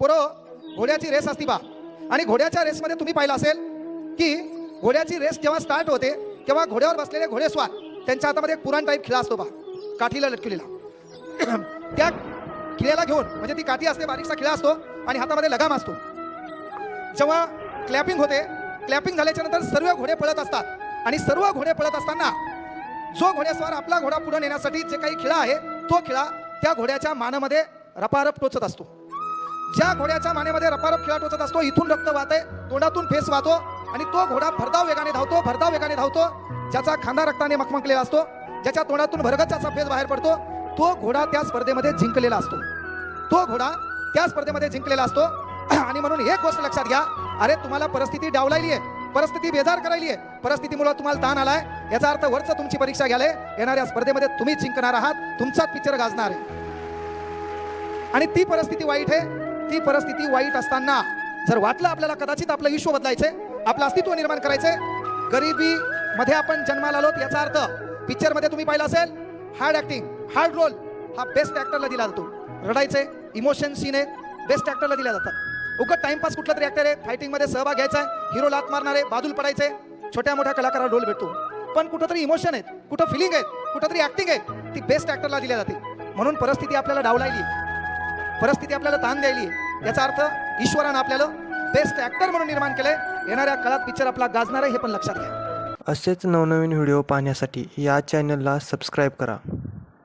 पोरं घोड्याची रेस असती बा. आणि घोड्याच्या रेसमध्ये तुम्ही पाहिलं असेल की घोड्याची रेस जेव्हा स्टार्ट होते तेव्हा घोड्यावर बसलेले घोडेस्वार त्यांच्या हातामध्ये एक पुराण टाईप खिळा असतो बा. काठीला लटकलेला. त्या खिळ्याला घेऊन म्हणजे ती काठी असते बारीकसा खिळा असतो आणि हातामध्ये लगाम असतो. जेव्हा क्लॅपिंग होते क्लॅपिंग झाल्याच्यानंतर सर्व घोडे पळत असतात. आणि सर्व घोडे पळत असताना जो घोडेस्वार आपला घोडा पुढे नेण्यासाठी जे काही खिळा आहे तो खिळा त्या घोड्याच्या मानामध्ये रपारप टोचत असतो. ज्या घोड्याच्या मानेमध्ये रपारप खिळा होत असतो इथून रक्त वाहते तोंडातून फेस वाहतो आणि तो घोडा भरधाव वेगाने धावतो भरधाव वेगाने धावतो. ज्याचा खांदा रक्ताने मखमकलेला असतो ज्याच्या तोंडातून भरगच्चाचा फेस बाहेर पडतो तो घोडा त्या स्पर्धेमध्ये जिंकलेला असतो. तो घोडा त्या स्पर्धेमध्ये जिंकलेला असतो. आणि म्हणून एक गोष्ट लक्षात घ्या अरे तुम्हाला परिस्थिती डावलायली आहे परिस्थिती बेजार करायली आहे परिस्थितीमुळे तुम्हाला ताण आलाय याचा अर्थ वरच तुमची परीक्षा घ्याले येणाऱ्या स्पर्धेमध्ये तुम्ही जिंकणार आहात तुमचाच पिक्चर गाजणार आहे. आणि ती परिस्थिती वाईट आहे ती परिस्थिती वाईट असताना जर वाटलं आपल्याला कदाचित आपलं विश्व बदलायचंय आपलं अस्तित्व निर्माण करायचंय गरिबी मध्ये आपण जन्माला आलोत याचा अर्थ पिक्चरमध्ये तुम्ही पाहिलं असेल हार्ड ऍक्टिंग हार्ड रोल हा बेस्ट ऍक्टरला दिला जातो. रडायचे इमोशन सीन आहे बेस्ट ऍक्टरला दिल्या जातात. उगत टाइमपास कुठला तरी ऍक्टर आहे फायटिंगमध्ये सहभाग घ्यायचा आहे हिरो लात मारणारे बाजूल पडायचे छोट्या मोठ्या कलाकाराला रोल भेटतो. पण कुठंतरी इमोशन आहेत कुठं फिलिंग आहेत कुठंतरी ऍक्टिंग आहे ती बेस्ट ऍक्टरला दिल्या जाते. म्हणून परिस्थिती आपल्याला डावलायली. परिस्थिती आपल्याला ताण द्यायली याचा अर्थ ईश्वरानं आपल्याला बेस्ट ऍक्टर म्हणून निर्माण केलंय. येणाऱ्या काळात पिक्चर आपला गाजणार आहे हे पण लक्षात घ्या. असेच नवनवीन व्हिडिओ पाहण्यासाठी या चॅनलला सबस्क्राईब करा.